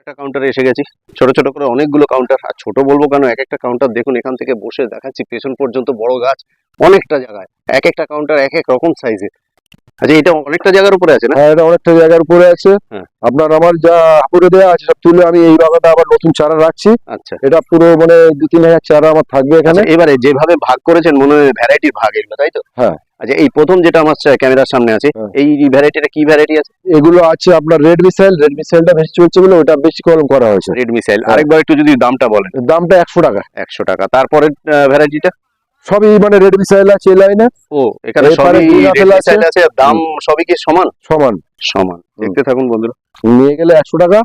একটা কাউন্টারে এসে গেছি। ছোট ছোট করে অনেকগুলো কাউন্টার আর ছোট বলব কেন এক একটা কাউন্টার দেখুন এখান থেকে বসে দেখাচ্ছি পেছন পর্যন্ত বড় গাছ অনেকটা জায়গায় এক একটা কাউন্টার এক এক রকম সাইজে আচ্ছা এটা অনেকটা জায়গার উপরে আছে না? হ্যাঁ এটা অনেকটা জায়গার উপরে আছে। হ্যাঁ। আপনার আমার যা হাপুরে দেওয়া আছে সব তুলে আমি এই বাগানটা আবার নতুন চারা রাখছি। আচ্ছা। এটা পুরো মানে দু তিন হাজার চারা আমার থাকবে এখানে। আচ্ছা, এবারে যেভাবে ভাগ করেছেন মনে হয় ভ্যারাইটির ভাগ এগুলো তাই তো? হ্যাঁ। আচ্ছা এই প্রথম যেটা আমার ক্যামেরার সামনে আছে হ্যাঁ। এই ভ্যারাইটিটা কি ভ্যারাইটি আছে? এগুলো আছে আপনার রেড মিসাইল রেড মিসাইলটা বেশি চলছে বলে ওটা বেশি কলম করা হয়েছে। রেড মিসাইল হ্যাঁ। আরেকবার একটু যদি দামটা বলেন। দামটা একশো টাকা। একশো টাকা। তারপরে ভ্যারাইটিটা সবই মানে রেড মিসাইল আছে লাইনে ও এখানে সবই apple আছে। দাম সবই কি সমান? সমান। সমান। দেখতে থাকুন বন্ধুরা। নিয়ে গেলে একশো টাকা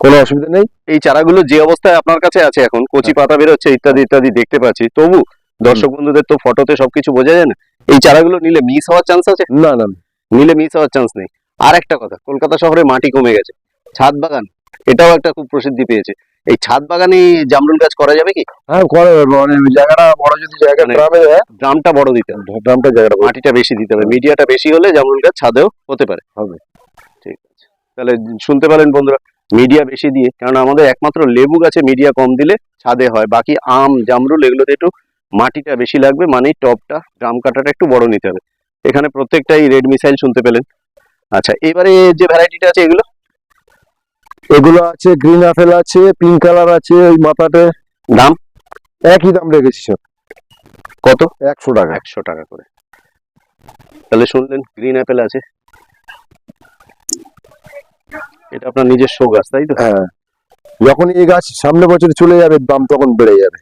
কোনো অসুবিধা নেই। এই চারাগুলো যে অবস্থায় আপনার কাছে আছে এখন কচি পাতা বেরোচ্ছে ইত্যাদি ইত্যাদি দেখতে পাচ্ছি। তবু দর্শক বন্ধুদের তো ফটোতে সবকিছু বোঝা যায় না। এই চারাগুলো নিলে মিস হওয়ার চান্স আছে? না না নিলে মিস হওয়ার চান্স নেই। আর একটা কথা কলকাতা শহরে মাটি কমে গেছে। ছাদ বাগান এটাও একটা খুব প্রসিদ্ধি পেয়েছে। এই ছাদ বাগানে জামরুল গাছ করা যাবে কি? হ্যাঁ করে মানে জায়গাটা বড় যদি জায়গা মানে- গ্রামে ড্রামটা বড় দিতে হবে। দামটা জায়গাটা মাটিটা বেশি দিতে হবে। মিডিয়াটা বেশি হলে জামরুল গাছ ছাদেও হতে পারে। হবে। ঠিক আছে। তাহলে শুনতে পারেন বন্ধুরা মিডিয়া বেশি দিয়ে। কারণ আমাদের একমাত্র লেবু গাছে মিডিয়া কম দিলে ছাদে হয়। বাকি আম জামরুল এগুলোতে একটু মাটিটা বেশি লাগবে মানে টপটা ড্রাম কাটাটা একটু বড় নিতে হবে। এখানে প্রত্যেকটাই রেড মিসাইল শুনতে পেলেন। আচ্ছা এবারে যে ভ্যারাইটিটা আছে এগুলো? এগুলো আছে গ্রিন আপেল আছে পিঙ্ক কালার আছে ওই মাথাতে। দাম? একই দাম রেখেছি সব কত? একশো টাকা। একশো টাকা করে। তাহলে শুনলেন গ্রিন অ্যাপেল আছে। এটা আপনার নিজস্ব গাছ তাই তো? হ্যাঁ। যখন এই গাছ সামনে বছর চলে যাবে দাম তখন বেড়ে যাবে।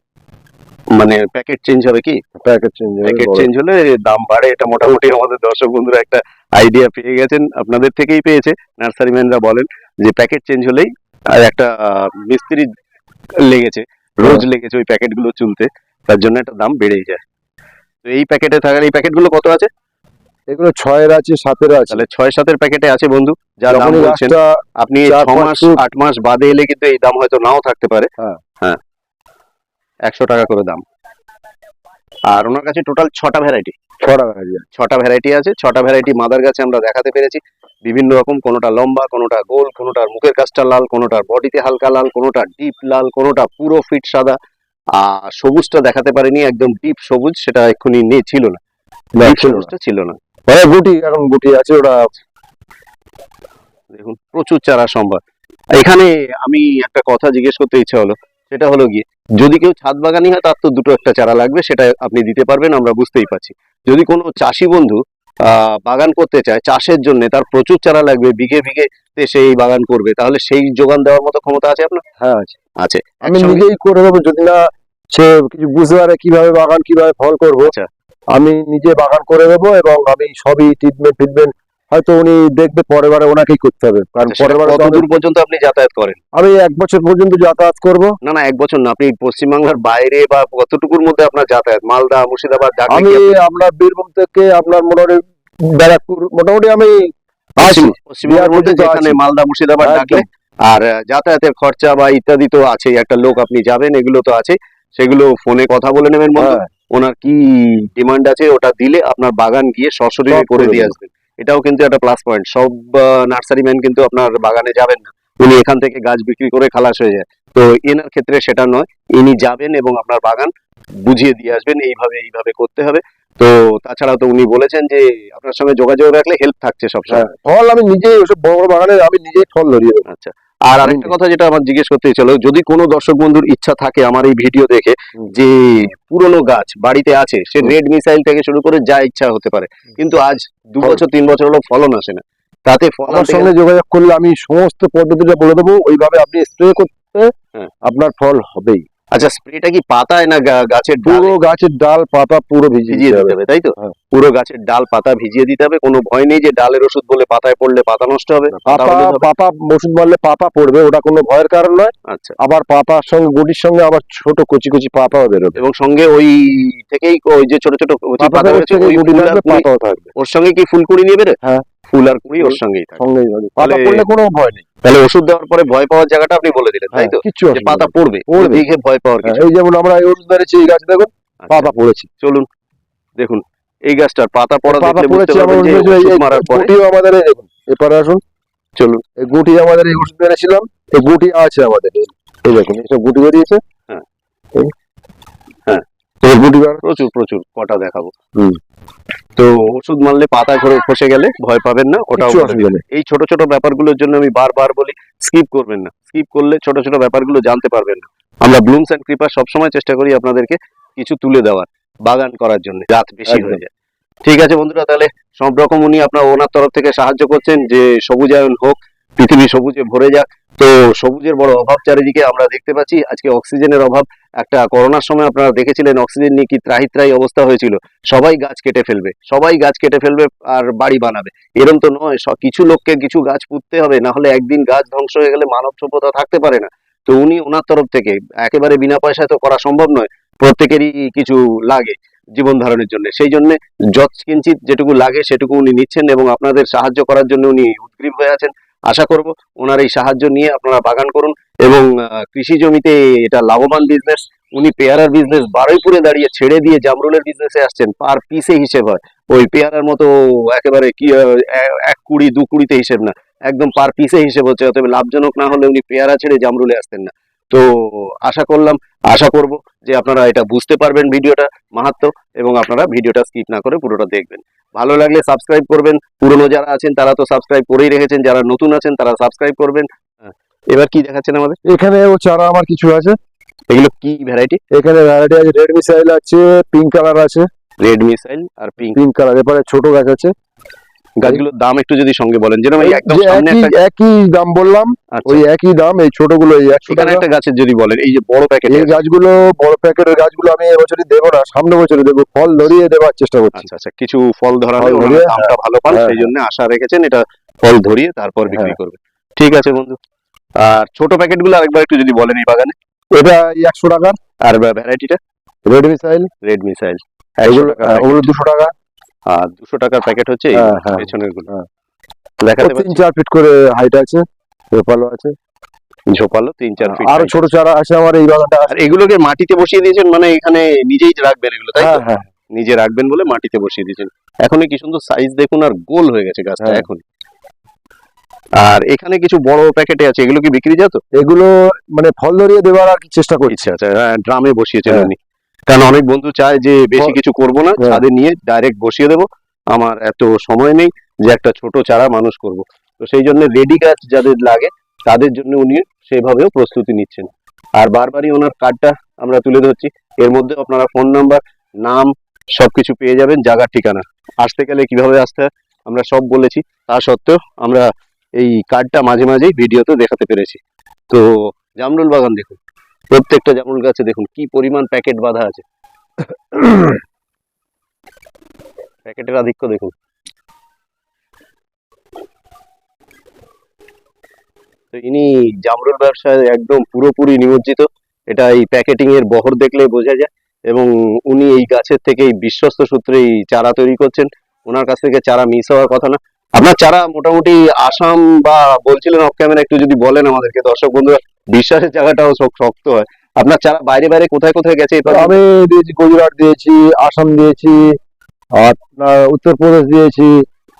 মানে প্যাকেট চেঞ্জ হবে কি? প্যাকেট চেঞ্জ প্যাকেট চেঞ্জ হলে দাম বাড়ে। এটা মোটামুটি আমাদের দর্শক বন্ধুরা একটা আইডিয়া পেয়ে গেছেন। আপনাদের থেকেই পেয়েছে। নার্সারি ম্যানরা বলেন যে প্যাকেট চেঞ্জ হলেই আর একটা মিস্ত্রি লেগেছে রোজ লেগেছে ওই প্যাকেটগুলো চুলতে। তার জন্য একটা দাম বেড়েই যায়। তো এই প্যাকেটে থাকার এই প্যাকেটগুলো কত আছে? এগুলো ছয়ের আছে সাতের আছে। তাহলে ছয় সাতের প্যাকেটে আছে বন্ধু যা দাম বলছেন। আপনি ছ মাস আট মাস বাদে এলে কিন্তু এই দাম হয়তো নাও থাকতে পারে। হ্যাঁ। একশো টাকা করে দাম। আর ওনার কাছে টোটাল ছটা ভ্যারাইটি ছটা ভ্যারাইটি ছটা ভ্যারাইটি আছে। ছটা ভ্যারাইটি মাদার গাছে আমরা দেখাতে পেরেছি। বিভিন্ন রকম কোনোটা লম্বা কোনোটা গোল কোনোটার মুখের কাজটা লাল কোনোটার বডিতে হালকা লাল কোনোটা ডিপ লাল কোনোটা পুরো ফিট সাদা। আর সবুজটা দেখাতে পারিনি একদম ডিপ সবুজ সেটা এক্ষুনি নেই ছিল না। ছিল না। সবুজটা ছিল না। মানে গুটি এখন গুটি আছে ওটা দেখুন প্রচুর চারা সম্ভব। এখানে আমি একটা কথা জিজ্ঞেস করতে ইচ্ছা হলো সেটা হলো গিয়ে যদি কেউ ছাদ বাগানি হয় তার তো দুটো একটা চারা লাগবে সেটা আপনি দিতে পারবেন আমরা বুঝতেই পারছি। যদি কোনো চাষি বন্ধু বাগান করতে চায় চাষের জন্য তার প্রচুর চারা লাগবে বিঘে বিঘে তে সেই বাগান করবে তাহলে সেই যোগান দেওয়ার মতো ক্ষমতা আছে আপনার? হ্যাঁ আছে। আছে। আমি নিজেই করে দেবো যদি না সে কিছু বুঝতে পারে কীভাবে বাগান কীভাবে ফল করব। আচ্ছা। আমি নিজে বাগান করে দেবো এবং আমি সবই ট্রিটমেন্ট ট্রিটমেন্ট হয়তো উনি দেখবে পরের বারে ওনাকেই করতে হবে। কারণ আচ্ছা, পরের বারে তো কত আমি- দূর পর্যন্ত আপনি যাতায়াত করেন? আমি এক বছর পর্যন্ত যাতায়াত করব। না না এক বছর না আপনি পশ্চিমবাংলার বাইরে বা কতটুকুর মধ্যে আপনার যাতায়াত? মালদা মুর্শিদাবাদ আমি আপনার বীরভূম থেকে আপনার মোটামুটি ব্যারাকপুর মোটামুটি আমি আছি পশ্চিম- পশ্চিমবঙ্গের মধ্যে যেখানে মালদা মুর্শিদাবাদ। ডাকলে আর যাতায়াতের খরচা বা ইত্যাদি তো আছে একটা লোক আপনি যাবেন এগুলো তো আছে। সেগুলো ফোনে কথা বলে নেবেন হ্যাঁ, ওনার কি ডিমান্ড আছে ওটা দিলে আপনার বাগান গিয়ে সশরীরে করে করে দিয়ে আসবেন। এটাও কিন্তু একটা প্লাস পয়েন্ট সব নার্সারিম্যান কিন্তু আপনার বাগানে যাবেন না। উনি এখান থেকে গাছ বিক্রি করে খালাস হয়ে যায়। তো এনার ক্ষেত্রে সেটা নয় ইনি যাবেন এবং আপনার বাগান বুঝিয়ে দিয়ে আসবেন এইভাবে এইভাবে করতে হবে। তো তাছাড়া তো উনি বলেছেন যে আপনার সঙ্গে যোগাযোগ রাখলে হেল্প থাকছে সবসময় হ্যাঁ। ফল আমি নিজেই ওসব বড় বড় বাগানে আমি নিজেই ফল ধরিয়ে আচ্ছা। আর আরেকটা কথা যেটা আমার জিজ্ঞেস করতে ছিল যদি কোনো দর্শক বন্ধুর ইচ্ছা থাকে আমার এই ভিডিও দেখে যে পুরনো গাছ বাড়িতে আছে সে রেড মিসাইল থেকে শুরু করে যা ইচ্ছা হতে পারে কিন্তু আজ দু বছর তিন বছর হলো ফলন আসে না। তাতে ফলন আমার সঙ্গে যোগাযোগ করলে আমি সমস্ত পদ্ধতিটা বলে দেবো ওইভাবে আপনি স্প্রে করতে হ্যাঁ। আপনার ফল হবেই। আচ্ছা স্প্রেটা কি পাতায় না গাছের পুরো গাছের ডাল পাতা পুরো ভিজিয়ে দিতে হবে। তাই তো? হ্যাঁ। পুরো গাছের ডাল পাতা ভিজিয়ে দিতে হবে কোনো ভয় নেই যে ডালের ওষুধ বলে পাতায় পড়লে পাতা নষ্ট হবে পাতা ওষুধ মারলে পাতা পড়বে ওটা কোনো ভয়ের কারণ নয়। আচ্ছা। আবার পাতার সঙ্গে গুটির সঙ্গে আবার ছোট কচি কচি পাতাও বেরোবে। এবং সঙ্গে ওই থেকেই ওই যে ছোট ছোট কচি পাতা ওর সঙ্গে কি ফুলকুড়ি নিয়ে বেরোয়? হ্যাঁ। ফুল আর কুড়ি ওর সঙ্গেই থাকে। সঙ্গেই। পাতা পড়লে কোনো ভয় নেই। তাহলে ওষুধ দেওয়ার পরে ভয় পাওয়ার জায়গাটা আপনি বলে দিলেন তাই হ্যাঁ, তো? অসুবিধা পাতা পড়বে। দেখে ভয় পাওয়ার হ্যাঁ, কিছু এই যেমন আমরা এই ওষুধ মেরেছি এই গাছ দেখুন আচ্ছা, পাতা পড়েছে। চলুন দেখুন এই গাছটার পাতা পড়া দেখলে বুঝতে পারবেন যে মারার পরে আমাদের দেখুন এপারে আসুন। চলুন। এই গুটি আমাদের এই ওষুধ মেরেছিলাম এই গুটি আছে আমাদের। এই- দেখুন এইসব গুটি বেরিয়েছে। হ্যাঁ। হ্যাঁ। গুটি প্রচুর প্রচুর কটা দেখাবো। হুম। তো ওষুধ মারলে পাতা খসে গেলে ভয় পাবেন না ওটাও এই ছোট ছোট ব্যাপারগুলোর জন্য আমি বারবার বলি স্কিপ করবেন না। স্কিপ করলে ছোট ছোট ব্যাপারগুলো জানতে পারবেন না। আমরা ব্লুমস অ্যান্ড ক্রিপার সবসময় চেষ্টা করি আপনাদেরকে কিছু তুলে দেওয়ার বাগান করার জন্য রাত বেশি হয়ে যায়। ঠিক আছে বন্ধুরা তাহলে সব রকম উনি আপনার ওনার তরফ থেকে সাহায্য করছেন যে সবুজায়ন হোক পৃথিবী সবুজে ভরে যাক। তো সবুজের বড় অভাব চারিদিকে আমরা দেখতে পাচ্ছি। আজকে অক্সিজেনের অভাব, একটা করোনার সময় আপনারা দেখেছিলেন অক্সিজেন নিয়ে কি ত্রাহি ত্রাহি অবস্থা হয়েছিল। সবাই গাছ কেটে ফেলবে, সবাই গাছ কেটে ফেলবে আর বাড়ি বানাবে। এরম তো নয় কিছু লোককে কিছু গাছ পুঁততে হবে, না হলে একদিন গাছ ধ্বংস হয়ে গেলে মানব সভ্যতা থাকতে পারে না। তো উনি ওনার তরফ থেকে, একেবারে বিনা পয়সায় তো করা সম্ভব নয়, প্রত্যেকেরই কিছু লাগে জীবন ধারণের জন্য। সেই জন্য যৎ কিঞ্চিত যেটুকু লাগে সেটুকু উনি নিচ্ছেন এবং আপনাদের সাহায্য করার জন্য উনি উদ্গ্রীব হয়ে আছেন। আশা করব ওনার এই সাহায্য নিয়ে আপনারা বাগান করুন এবং কৃষি জমিতে এটা লাভবান বিজনেস উনি পেয়ারার বিজনেস বারুইপুরে দাঁড়িয়ে ছেড়ে দিয়ে জামরুলের বিজনেসে আসছেন পার পিসে হিসেব হয়। ওই পেয়ারার মতো একেবারে কি এক কুড়ি, দু কুড়িতে হিসেব না। একদম পার পিসে হিসেব হচ্ছে, অতএব লাভজনক না হলে উনি পেয়ারা ছেড়ে জামরুলে আসতেন না। তো আশা করলাম, আশা করব যে আপনারা এটা বুঝতে পারবেন ভিডিওটা মাহাত্ম এবং আপনারা ভিডিওটা স্কিপ না করে পুরোটা দেখবেন। ভালো লাগলে সাবস্ক্রাইব করবেন। পুরনো যারা আছেন তারা তো সাবস্ক্রাইব করেই রেখেছেন। যারা নতুন আছেন তারা সাবস্ক্রাইব করবেন। হ্যাঁ, এবার কি দেখাচ্ছেন আমাদের? এখানে ও চারা আমার কিছু আছে। এগুলো কি ভ্যারাইটি এখানে ভ্যারাইটি আছে। রেড মিসাইল আছে পিঙ্ক কালার আছে। রেড মিসাইল আর পিঙ্ক পিঙ্ক কালার এরপরে ছোট গাছ আছে। গাছগুলোর দাম একটু যদি সঙ্গে বলেন। যেরকম এই একদম সামনে একই একটা একই দাম বললাম আচ্ছা। ওই একই দাম এই ছোটগুলো এই একশো টাকা। একটা গাছের যদি বলেন এই যে বড় প্যাকেট এই গাছগুলো বড় প্যাকেটের গাছগুলো আমি এবছরই দেবো না সামনে বছরে দেবো ফল ধরিয়ে দেওয়ার চেষ্টা করছি। আচ্ছা আচ্ছা কিছু ফল ধরা ওনারা দামটা ভালো পান হ্যাঁ, সেই জন্য আশা রেখেছেন এটা ফল ধরিয়ে তারপর বিক্রি হ্যাঁ। করবে। ঠিক আছে বন্ধু। আর ছোট প্যাকেটগুলো আরেকবার একটু যদি বলেন এই বাগানে। এটা একশো টাকা আর ভ্যারাইটিটা? রেড মিসাইল রেড মিসাইল হ্যাঁ, ওগুলো দুশো টাকা। আর দুশো টাকার প্যাকেট হচ্ছে হ্যাঁ, হ্যাঁ, পেছনেরগুলো হ্যাঁ। দেখাতে তিন চার ফিট করে হাইট আছে রোপালো আছে। ঝোপালো তিন চার ফিট আরও ছোট চারা আছে আমার এই বাগানটা আর এগুলোকে মাটিতে বসিয়ে দিয়েছেন মানে এখানে নিজেই রাখবেন এগুলো তাই তো? নিজে রাখবেন বলে মাটিতে বসিয়ে দিয়েছেন। এখনই কি সুন্দর সাইজ দেখুন আর গোল হয়ে গেছে গাছটা। এখন আর এখানে কিছু বড় প্যাকেটে আছে এগুলো কি বিক্রি যেত এগুলো মানে ফল ধরিয়ে দেওয়ার আর কি চেষ্টা করছি। আচ্ছা হ্যাঁ ড্রামে বসিয়েছেন। উনি। কারণ অনেক বন্ধু চায় যে বেশি কিছু করব না হ্যাঁ। ছাদে নিয়ে ডাইরেক্ট বসিয়ে দেবো। আমার এত সময় নেই যে একটা ছোট চারা মানুষ করব। তো সেই জন্য রেডি গাছ যাদের লাগে তাদের জন্য উনি সেভাবেও প্রস্তুতি নিচ্ছেন। আর বারবারই ওনার কার্ডটা আমরা তুলে ধরছি। এর মধ্যে আপনারা ফোন নাম্বার নাম সবকিছু পেয়ে যাবেন জায়গার ঠিকানা। আসতে গেলে কীভাবে আসতে হয় আমরা সব বলেছি। তা সত্ত্বেও আমরা এই কার্ডটা মাঝে মাঝেই ভিডিওতে দেখাতে পেরেছি। তো জামরুল বাগান দেখুন। প্রত্যেকটা জামরুল গাছে দেখুন কি পরিমাণ প্যাকেট বাঁধা আছে। প্যাকেটের আধিক্য দেখুন। তো ইনি জামরুল ব্যবসায় একদম পুরোপুরি নিমজ্জিত। এটা এই প্যাকেটিং এর বহর দেখলে বোঝা যায় এবং উনি এই গাছের থেকে বিশ্বস্ত সূত্রে এই চারা তৈরি করছেন। ওনার কাছ থেকে চারা মিস হওয়ার কথা না। আপনার চারা মোটামুটি আসাম বা বলছিলেন অফ ক্যামেরা একটু যদি বলেন আমাদেরকে দর্শক বন্ধুরা বিশ্বাসের জায়গাটাও শক- শক্ত হয়। আপনার চারা বাইরে বাইরে কোথায় কোথায় গেছে? আমি দিয়েছি গুজরাট দিয়েছি আসাম দিয়েছি আর আপনার উত্তরপ্রদেশ দিয়েছি।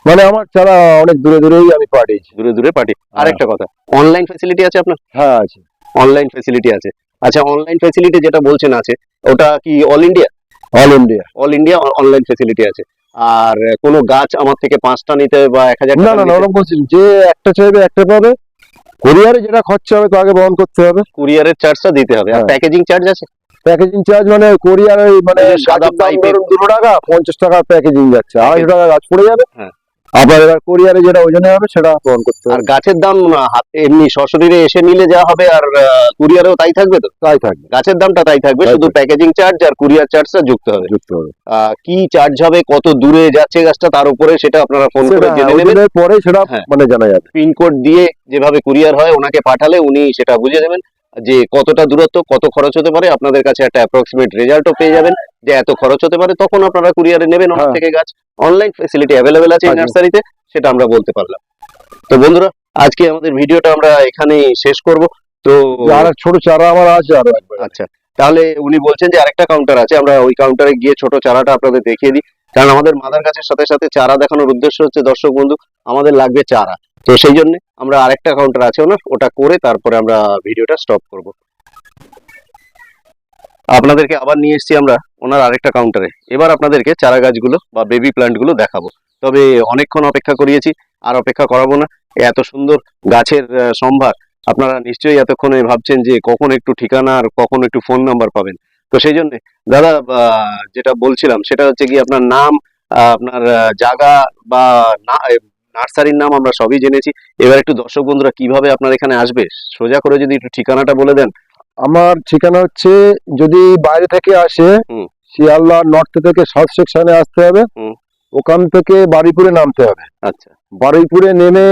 মানে আমার চারা অনেক দূরে দূরেই আমি পাঠিয়েছি। দূরে দূরে পাঠিয়ে আরেকটা কথা অনলাইন ফ্যাসিলিটি আছে আপনার? হ্যাঁ আছে। অনলাইন ফ্যাসিলিটি আছে। আচ্ছা অনলাইন ফ্যাসিলিটি যেটা বলছেন আছে ওটা কি all India all India all India online facility আছে। আর কোনো গাছ আমার থেকে পাঁচটা নিতে বা এক হাজার না টাকা না না ওরকম বলছি যে একটা চাইবে একটা পাবে। কুরিয়ারে যেটা খরচা হবে তাকে আগে বহন করতে হবে। কুরিয়ারের চার্জটা দিতে হবে। আর হ্যাঁ। প্যাকেজিং চার্জ আছে? প্যাকেজিং চার্জ মানে কোরিয়ার মানে সাদা ধরুন দুশো টাকা পঞ্চাশ টাকা প্যাকেজিং যাচ্ছে। আড়াইশো টাকা গাছ পড়ে যাবে। হ্যাঁ। আবার এবার কোরিয়ারে যেটা ওজনে হবে সেটা বহন করতে আর হবে। গাছের দাম হাত এমনি সশরীরে এসে নিলে যা হবে আর কুরিয়ারেও তাই থাকবে তো? তাই থাকবে। গাছের দামটা তাই থাকবে তাই শুধু প্যাকেজিং চার্জ আর কুরিয়ার চার্জটা যুক্ত হবে। যুক্ত হবে। আহ, কি চার্জ হবে কত দূরে যাচ্ছে গাছটা তার উপরে সেটা আপনারা ফোন করে সেটা জেনে নেবেন। ওজনের পরে সেটা হ্যাঁ। মানে জানা যাবে। পিনকোড দিয়ে যেভাবে কুরিয়ার হয় ওনাকে পাঠালে উনি সেটা বুঝে দেবেন যে কতটা দূরত্ব কত খরচ হতে পারে আপনাদের কাছে একটা অ্যাপ্রক্সিমেট রেজাল্টও পেয়ে যাবেন। যে এত খরচ হতে পারে তখন আপনারা কুরিয়ারে নেবেন ওনার হ্যাঁ। থেকে গাছ। অনলাইন ফেসিলিটি অ্যাভেলেবেল আছে নার্সারিতে সেটা আমরা বলতে পারলাম। তো বন্ধুরা আজকে আমাদের ভিডিওটা আমরা এখানেই শেষ করব। তো আর ছোট চারা আমার আছে আরও একবার। আচ্ছা তাহলে উনি বলছেন যে আরেকটা কাউন্টার আছে আমরা ওই কাউন্টারে গিয়ে ছোট চারাটা আপনাদের দেখিয়ে দিই। কারণ আমাদের মাদার গাছের সাথে সাথে চারা দেখানোর উদ্দেশ্য হচ্ছে দর্শক বন্ধু আমাদের লাগবে চারা। তো সেই জন্য আমরা আরেকটা কাউন্টার আছে ওনার, ওটা করে তারপরে আমরা ভিডিওটা স্টপ করব। আপনাদেরকে আবার নিয়ে এসেছি আমরা ওনার আরেকটা কাউন্টারে এবার আপনাদেরকে চারা গাছগুলো বা বেবি প্ল্যান্টগুলো দেখাবো। তবে অনেকক্ষণ অপেক্ষা করিয়েছি, আর অপেক্ষা করাবো না। এত সুন্দর গাছের সম্ভার। আপনারা নিশ্চয়ই এতক্ষণে ভাবছেন যে কখন একটু ঠিকানা আর কখন একটু ফোন নাম্বার পাবেন। তো সেই জন্য, দাদা যেটা বলছিলাম, সেটা হচ্ছে কি আপনার নাম আপনার জায়গা বা, না- নার্সারির নাম আমরা সবই জেনেছি। এবার একটু দর্শক বন্ধুরা কীভাবে আপনার এখানে আসবে সোজা করে যদি একটু ঠিকানাটা বলে দেন। আমার ঠিকানা হচ্ছে যদি বাইরে থেকে আসে। শিয়ালদা নর্থ থেকে সাউথ সেকশনে আসতে হবে। ওখান থেকে বারুইপুরে নামতে হবে। আচ্ছা। বারুইপুরে নেমে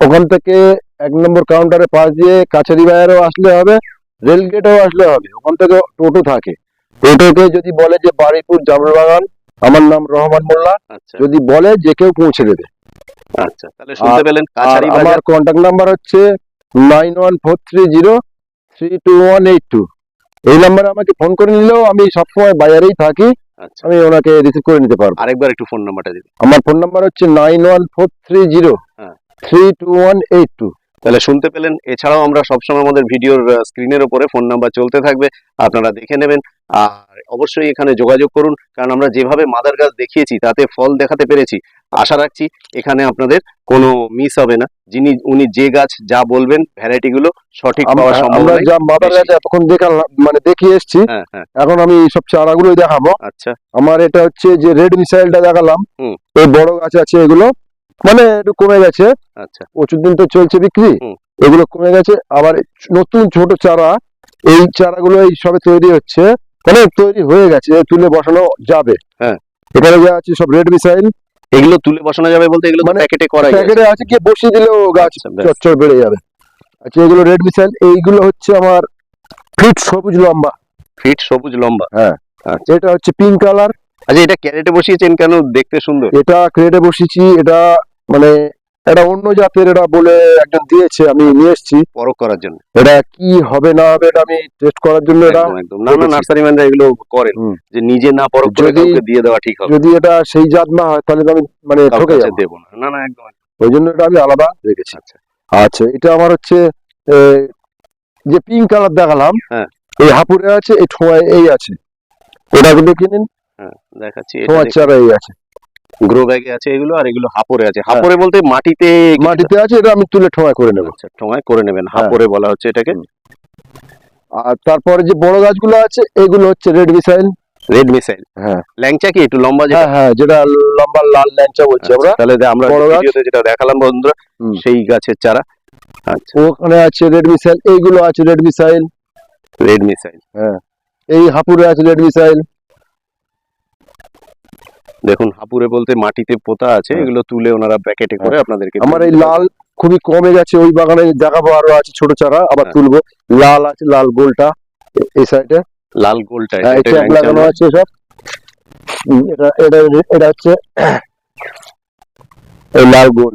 ওখান থেকে এক নম্বর কাউন্টারে পাশ দিয়ে কাছারি বাজারেও আসলে হবে রেল গেটেও আসলে হবে। ওখান থেকে টোটো থাকে। টোটোকে যদি বলে যে বারুইপুর জামরুল বাগান আমার নাম রহমান মোল্লা। আচ্ছা। যদি বলে যে কেউ পৌঁছে দেবে। আচ্ছা। তাহলে শুনতে পেলেন আর কাছারি আমার বাজার কন্ট্যাক্ট নাম্বার হচ্ছে nine one four three zero three two one eight two এই নাম্বারে আমাকে ফোন করে নিলেও আমি সবসময় বাজারেই থাকি। আচ্ছা। আমি ওনাকে রিসিভ করে নিতে পারব। আরেকবার একটু ফোন নাম্বারটা দিন। আমার ফোন নাম্বার হচ্ছে nine one four three zero. Three two one eight two তাহলে শুনতে পেলেন। এছাড়াও আমরা সবসময় আমাদের ভিডিওর স্ক্রিনের উপরে ফোন নাম্বার চলতে থাকবে আপনারা দেখে নেবেন। আর অবশ্যই এখানে যোগাযোগ করুন কারণ আমরা যেভাবে মাদার গাছ দেখিয়েছি তাতে ফল দেখাতে পেরেছি। আশা রাখছি এখানে আপনাদের কোনো মিস হবে না। যিনি উনি যে গাছ যা বলবেন ভ্যারাইটি গুলো সঠিক পাওয়ার আমরা যা মাদার গাছ এতক্ষণ দেখালাম মানে দেখিয়ে এসছি হ্যাঁ হ্যাঁ। এখন আমি সব চারাগুলোই দেখাবো। আচ্ছা। আমার এটা হচ্ছে যে রেড মিসাইলটা দেখালাম। এই বড় গাছ আছে এগুলো। মানে একটু কমে গেছে। আচ্ছা। প্রচুর দিন তো চলছে বিক্রি। এগুলো কমে গেছে। আবার নতুন ছোট চারা এই চারাগুলো এই সবে তৈরি হচ্ছে। মানে তৈরি হয়ে গেছে তুলে বসানো যাবে। হ্যাঁ। এখানে যা আছে সব রেড মিসাইল। এগুলো তুলে বসানো যাবে বলতে এগুলো মানে প্যাকেটে করা প্যাকেটে আছে কি বসিয়ে দিলেও গাছ আচ্ছা। চচ্চর বেড়ে যাবে। আচ্ছা এগুলো রেড মিসাইল এইগুলো হচ্ছে আমার ফিট সবুজ লম্বা। ফিট সবুজ লম্বা। হ্যাঁ। এটা হচ্ছে পিঙ্ক কালার। আচ্ছা এটা ক্যারেটে বসিয়েছেন কেন? দেখতে সুন্দর। এটা ক্রেটে বসিয়েছি এটা মানে এটা অন্য জাতের এটা বলে একজন দিয়েছে আমি নিয়ে এসেছি। পরখ করার জন্য। এটা কি হবে না হবে এটা আমি টেস্ট করার জন্য এটা একদম না না নার্সারি ম্যানরা এগুলো করেন যে নিজে না পরখ করে কাউকে দিয়ে দেওয়া ঠিক হবে। যদি এটা সেই জাত না হয় তাহলে আমি মানে ঠকে যাব। দেবো না। না না একদম। ওই জন্য এটা আমি আলাদা রেখেছি। আচ্ছা। আচ্ছা এটা আমার হচ্ছে যে পিঙ্ক কালার দেখালাম হ্যাঁ। এই হাপুরে আছে এই ঠোঁয়ায় এই আছে। ওটা গুলো কিনেন হ্যাঁ দেখাচ্ছি এই আছে। গ্রো ব্যাগে আছে এগুলো আর এগুলো হাপরে আছে। হাপরে বলতে মাটিতে মাটিতে আছে এটা আমি তুলে করে নেব। আচ্ছা ঠোঙায় করে নেবেন হ্যাঁ। হাপরে বলা হচ্ছে এটাকে। আর তারপরে যে বড় গাছগুলো আছে এগুলো হচ্ছে রেড মিসাইল। Red missile? হ্যাঁ। ল্যাংচা কি একটু লম্বা যেটা? হ্যাঁ হ্যাঁ যেটা লম্বা লাল ল্যাংচা বলছি আমরা। আচ্ছা, তাহলে আমরা গাছ। ভিডিওতে যেটা দেখালাম বন্ধুরা সেই গাছের চারা। আচ্ছা। ওখানে আছে রেড মিসাইল এইগুলো আছে রেড মিসাইল। Red missile. হ্যাঁ এই হাপুরে আছে রেড মিসাইল। দেখুন হাপুরে বলতে মাটিতে পোতা আছে হ্যাঁ। এগুলো তুলে ওনারা প্যাকেটে করে আপনাদেরকে আমার এই লাল খুবই কমে গেছে ওই বাগানে দেখাবো আরও আছে ছোট চারা আবার হ্যাঁ। তুলবো। লাল আছে লাল গোলটা এই সাইডে। লাল গোলটা হ্যাঁ, এটা লাগানো আছে সব। এটা এটা এটা হচ্ছে এই লাল গোল।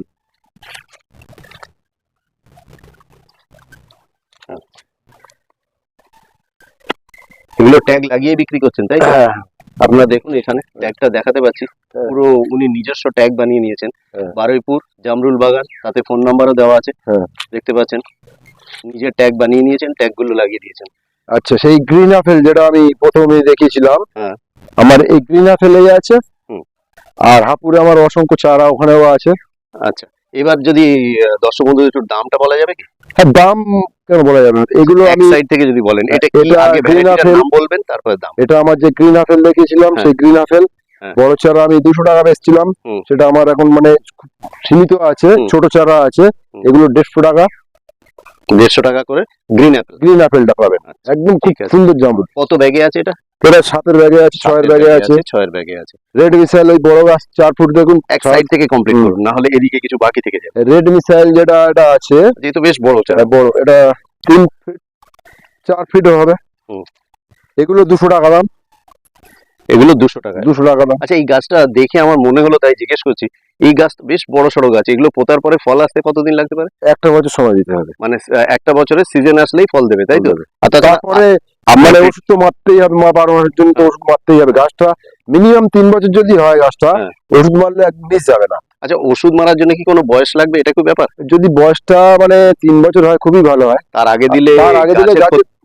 এগুলো ট্যাগ লাগিয়ে বিক্রি করছেন তাই? হ্যাঁ। আপনারা দেখুন এখানে ট্যাগটা দেখাতে পাচ্ছি হ্যাঁ। পুরো উনি নিজস্ব ট্যাগ বানিয়ে নিয়েছেন হ্যাঁ। বারুইপুর জামরুল বাগান তাতে ফোন নাম্বারও দেওয়া আছে হ্যাঁ। দেখতে পাচ্ছেন নিজের ট্যাগ বানিয়ে নিয়েছেন ট্যাগগুলো লাগিয়ে দিয়েছেন আচ্ছা সেই গ্রিন আপেল যেটা আমি প্রথমে দেখিয়েছিলাম হ্যাঁ। আমার এই গ্রিন আপেল আছে। আর হাপুরে আমার অসংখ্য চারা ওখানেও আছে আচ্ছা এবার যদি দর্শক বন্ধু একটু দামটা বলা যাবে কি? হ্যাঁ দাম কেন বলা যাবে এগুলো আমি সাইড থেকে যদি বলেন এটা কি আগে green ভ্যারাইটিটার নাম বলবেন তারপরে দাম। এটা আমার যে গ্রিন আপেল দেখিয়েছিলাম হ্যাঁ। সেই গ্রিন আপেল হ্যাঁ। বড় চারা আমি দুশো টাকা বেচছিলাম। সেটা আমার এখন মানে সীমিত আছে ছোট চারা আছে এগুলো দেড়শো টাকা। দেড়শো টাকা করে গ্রিন অ্যাপেল গ্রিন আপেলটা পাবেন। আচ্ছা, একদম ঠিক আছে। সুন্দর জামরুল। কত ব্যাগে আছে এটা? এটা সাতের ব্যাগে আছে ছয়ের ব্যাগে আছে? ছয়ের ব্যাগে আছে। রেড মিসাইল ওই বড় গাছ চার ফুট দেখুন এক সাইড থেকে কমপ্লিট করুন না হলে এদিকে কিছু বাকি থেকে যাবে। রেড মিসাইল যেটা এটা আছে। যেহেতু বেশ বড় চারা। এটা বড়। এটা তিন ফিট চার ফিটও হবে। হুম। এগুলো দুশো টাকা দাম। এগুলো দুশো টাকা। দুশো টাকা দাম। আচ্ছা এই গাছটা দেখে আমার মনে হলো তাই জিজ্ঞেস করছি এই গাছ বেশ বড় সড়ো গাছ এগুলো পোতার পরে ফল আসতে কতদিন লাগতে পারে? একটা বছর সময় দিতে হবে। মানে একটা বছরের সিজন আসলেই ফল দেবে তাই তো। তারপরে মানে ওষুধ তো মারতেই হবে মা বারো মাসের জন্য তো ওষুধ মারতেই হবে। গাছটা মিনিমাম তিন বছর যদি হয় গাছটা হ্যাঁ। ওষুধ মারলে এক মিস যাবে না। আচ্ছা ওষুধ মারার জন্য কি কোনো বয়স লাগবে? এটা কি ব্যাপার? যদি বয়সটা মানে তিন বছর হয় খুবই ভালো হয়। তার আগে দিলে তার আগে দিলে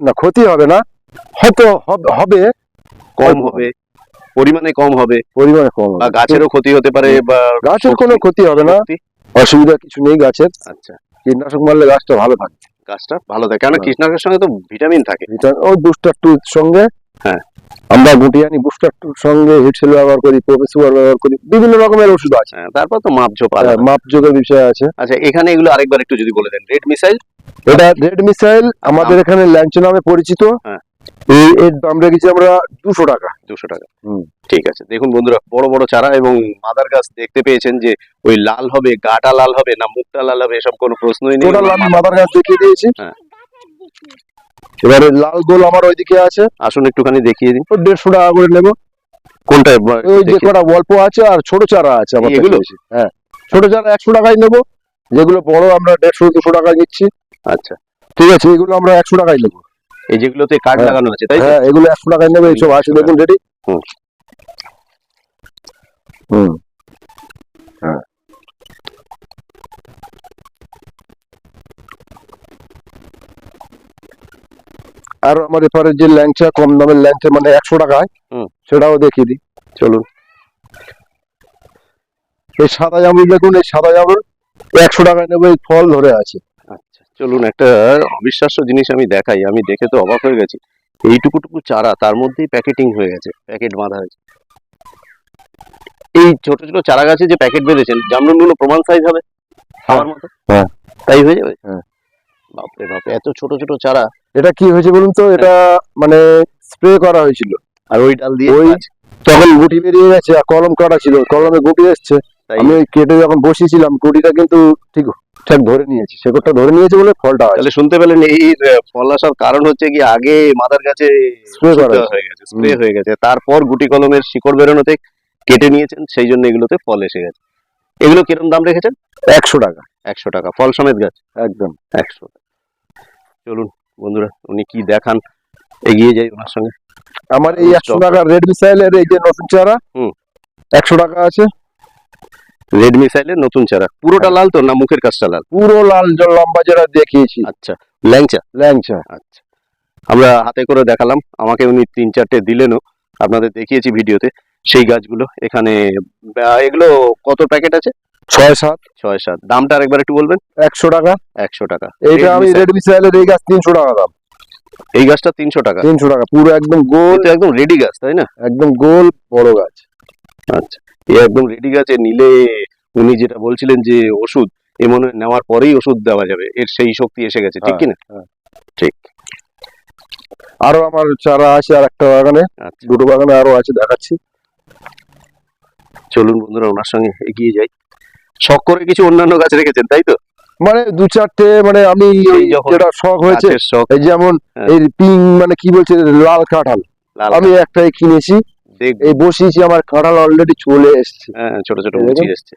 না ক্ষতি হবে না। হয়তো হবে কম হবে। পরিমাণে কম হবে। পরিমাণে কম হবে। বা গাছেরও ক্ষতি হতে পারে বা গাছের কোনো ক্ষতি হবে না। অসুবিধা কিছু নেই গাছের। আচ্ছা। কীটনাশক মারলে গাছটা ভালো থাকে। গাছটা ভালো থাকে। কারণ কৃষ্ণাকের সঙ্গে তো ভিটামিন থাকে। ও ওই বুস্টার টুর সঙ্গে হ্যাঁ। আমরা গুটি আনি বুস্টার টুর সঙ্গে হিটসেল ব্যবহার করি প্রফেসর ব্যবহার করি বিভিন্ন রকমের ওষুধ আছে। হ্যাঁ, তারপর তো মাপঝোপ আছে মাপঝোপের বিষয় আছে। আচ্ছা এখানে এগুলো আরেকবার একটু যদি বলে দেন। রেড মিসাইল এটা রেড মিসাইল আমাদের এখানে ল্যাঞ্চ নামে পরিচিত। হ্যাঁ। এর দাম রেখেছি আমরা দুশো টাকা। দুশো টাকা। হুম। ঠিক আছে দেখুন বন্ধুরা বড় বড় চারা এবং মাদার গাছ দেখতে পেয়েছেন যে ওই লাল হবে গাটা লাল হবে না মুখটা লাল হবে এসব কোনো প্রশ্নই নেই। টোটাল আমি মাদার গাছ দেখিয়ে দিয়েছি। হ্যাঁ। এবারে লাল গোল আমার ওইদিকে আছে। আসুন একটুখানি দেখিয়ে দিন দেড়শো টাকা করে নেব। কোনটা ওই যে কটা অল্প আছে আর ছোট চারা আছে আমার এগুলো? হ্যাঁ। ছোট চারা একশো টাকায় নেব। যেগুলো বড় আমরা দেড়শো দুশো টাকায় নিচ্ছি। আচ্ছা। ঠিক আছে এগুলো আমরা একশো টাকায় নেব। এই যেগুলোতে কার্ড হ্যাঁ। লাগানো আছে তাই? হ্যাঁ এগুলো একশো টাকায় নেবে এইসব আছে দেখুন রেডি হুম। হুম হ্যাঁ আর আমার এপারে যে ল্যাংচা কম দামের ল্যাংচা মানে একশো টাকায় হুম। সেটাও দেখিয়ে দিই চলুন এই সাদা জামরুল দেখুন এই সাদা জামরুল একশো টাকায় নেবে ফল ধরে আছে চলুন একটা অবিশ্বাস্য জিনিস আমি দেখাই আমি দেখে তো অবাক হয়ে গেছি। এইটুকুটুকু চারা তার মধ্যেই প্যাকেটিং হয়ে গেছে প্যাকেট বাঁধা হয়েছে। এই ছোট ছোট চারা গাছে যে প্যাকেট বেঁধেছেন জামরুলগুলো প্রমাণ সাইজ হবে? খাওয়ার মতো? হ্যাঁ। তাই হয়ে যাবে? হ্যাঁ। বাপরে বাপরে এত ছোট ছোট চারা। এটা কি হয়েছে বলুন তো? এটা মানে স্প্রে করা হয়েছিল। আর ওই ডাল দিয়ে ওই-। তখন গুটি বেরিয়ে গেছে আর কলম কাটা ছিল কলমে গুটি এসছে। তাই। আমি ওই কেটে যখন বসিয়েছিলাম গুটিটা কিন্তু ঠিক ঠিক ধরে নিয়েছি। শেকড়টা ধরে নিয়েছে বলে ফলটা তাহলে শুনতে পেলেন এই ফল আসার কারণ হচ্ছে কি আগে মাদার গাছে করা হয়ে গেছে স্প্রে হয়ে গেছে। তারপর গুটি কলমের শিকড় বেরোনোতে কেটে নিয়েছেন সেই জন্য এগুলোতে ফল এসে গেছে। এগুলো কীরকম দাম রেখেছেন? একশো টাকা। একশো টাকা। ফল সমেত গাছ? একদম। একশো চলুন বন্ধুরা উনি কি দেখান? এগিয়ে যাই ওনার সঙ্গে। আমার এই একশো টাকা রেড মিসাইলের এই যে নতুন চারা হুম। একশো টাকা আছে। রেড মিসাইলের নতুন চারা। পুরোটা লাল তো না মুখের কাজটা লাল? পুরো লাল জল লম্বা যেটা দেখিয়েছি। আচ্ছা ল্যাংচা? ল্যাংচা। আচ্ছা। আমরা হাতে করে দেখালাম আমাকে উনি তিন চারটে দিলেনও আপনাদের দেখিয়েছি ভিডিওতে। সেই গাছগুলো এখানে আহ, এগুলো কত প্যাকেট আছে? ছয় সাত। ছয় সাত। দামটা আরেকবার একটু বলবেন? একশো টাকা। একশো টাকা। এইটা আমি missile। রেড মিসাইলের এই গাছ তিনশো টাকা দাম। এই গাছটা তিনশো টাকা। তিনশো টাকা। পুরো একদম গোল। একদম রেডি গাছ তাই না? একদম গোল বড় গাছ। আচ্ছা। এই একদম রেডি গাছে নিলে উনি যেটা বলছিলেন যে ওষুধ এ মনে নেওয়ার পরেই ওষুধ দেওয়া যাবে এর সেই শক্তি এসে গেছে ঠিক হ্যাঁ, কিনা? হ্যাঁ। ঠিক। আরও আমার চারা আছে আর একটা বাগানে আচ্ছা। দুটো বাগানে আরও আছে দেখাচ্ছি। চলুন বন্ধুরা ওনার সঙ্গে এগিয়ে যাই। শখ করে কিছু অন্যান্য গাছ রেখেছেন তাই তো? মানে দু চারটে মানে আমি যেটা শখ হয়েছে যেমন হ্যাঁ। এই পিং মানে কি বলছে লাল কাঁঠাল। আমি একটাই কিনেছি। এই বসিয়েছি আমার কাঁঠাল অলরেডি চলে এসছে। হ্যাঁ ছোট ছোট মুচি। এসছে।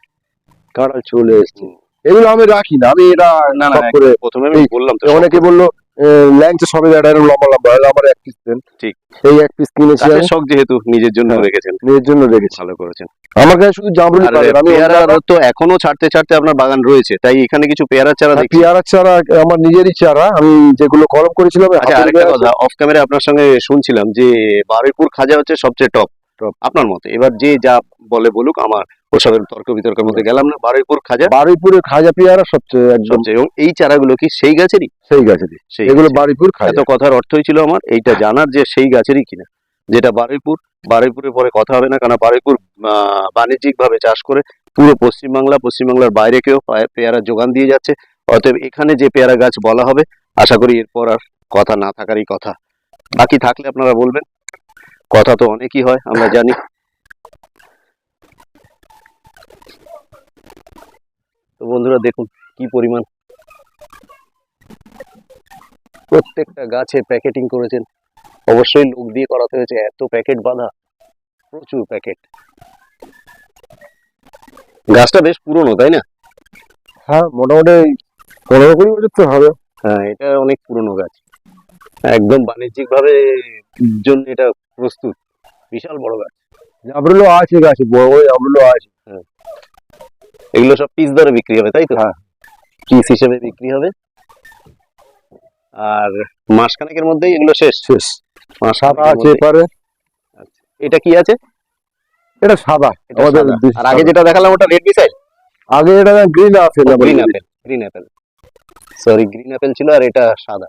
কাঁঠাল চলে এসছে। এগুলো আমি রাখি না আমি এটা না না করে প্রথমে আমি বললাম তো অনেকে বলল ল্যাংচা সবে এটা এরকম লম্বা লম্বা আমার এক পিস দেন ঠিক। এই এক পিস কিনেছি আমি। শখ যেহেতু নিজের জন্য হ্যাঁ। রেখেছেন। নিজের জন্য রেখেছি। ভালো করেছেন। আমার কাছে শুধু জামরুলি পাবেন আমি পেয়ারা তো এখনও ছাড়তে ছাড়তে আপনার বাগান রয়েছে তাই এখানে কিছু পেয়ারা চারা হ্যাঁ, দেখছি। পেয়ারার চারা আমার নিজেরই চারা আমি যেগুলো কলম করেছিলাম আচ্ছা আরেকটা কথা অফ ক্যামেরা আপনার সঙ্গে শুনছিলাম যে বারুইপুর খাজা হচ্ছে সবচেয়ে টপ Top. আপনার মতে? এবার যে যা বলে বলুক আমার ওসবের তর্ক বিতর্কের মধ্যে গেলাম না। বারুইপুর খাজা? বারুইপুরের খাজা পেয়ারা সবচেয়ে একদম এবং এই চারাগুলো কি সেই গাছেরই? সেই গাছেরই। এগুলো বারুইপুর খাজা। এত কথার অর্থই ছিল আমার এইটা জানার যে সেই গাছেরই কিনা। যেটা বারুইপুর বারুইপুরের পরে কথা হবে না কারণ বারুইপুর বাণিজ্যিক ভাবে চাষ করে পুরো পশ্চিমবাংলা পশ্চিমবাংলার বাইরে কেউ পায়ে- পেয়ারা যোগান দিয়ে যাচ্ছে। অতএব এখানে যে পেয়ারা গাছ বলা হবে আশা করি এরপর আর কথা না থাকারই কথা। বাকি থাকলে আপনারা বলবেন। কথা তো অনেকই হয় আমরা জানি। তো বন্ধুরা দেখুন কি পরিমাণ। প্রত্যেকটা গাছে প্যাকেটিং করেছেন। অবশ্যই লোক দিয়ে করাতে হয়েছে এত প্যাকেট বাঁধা প্রচুর প্যাকেট। গাছটা বেশ পুরনো তাই না? হ্যাঁ মোটামুটি পনেরো কুড়ি বছর তো হবে। হ্যাঁ এটা অনেক পুরনো গাছ। একদম বাণিজ্যিক ভাবে জন্য এটা প্রস্তুত। বিশাল বড় গাছ। জামরুলও আছে গাছে বড় বড় জামরুলও আছে। এগুলো সব পিস দরে বিক্রি হবে তাই তো? হ্যাঁ। পিস হিসেবে বিক্রি হবে। আর মাসখানেকের মধ্যেই এগুলো শেষ। শেষ। সাদা আছে। এপারে। এটা কি আছে? এটা সাদা। আর আগে যেটা দেখালাম ওটা রেড বিসাইড আগে এটা green apple green apple green apple sorry green apple ছিল আর এটা সাদা।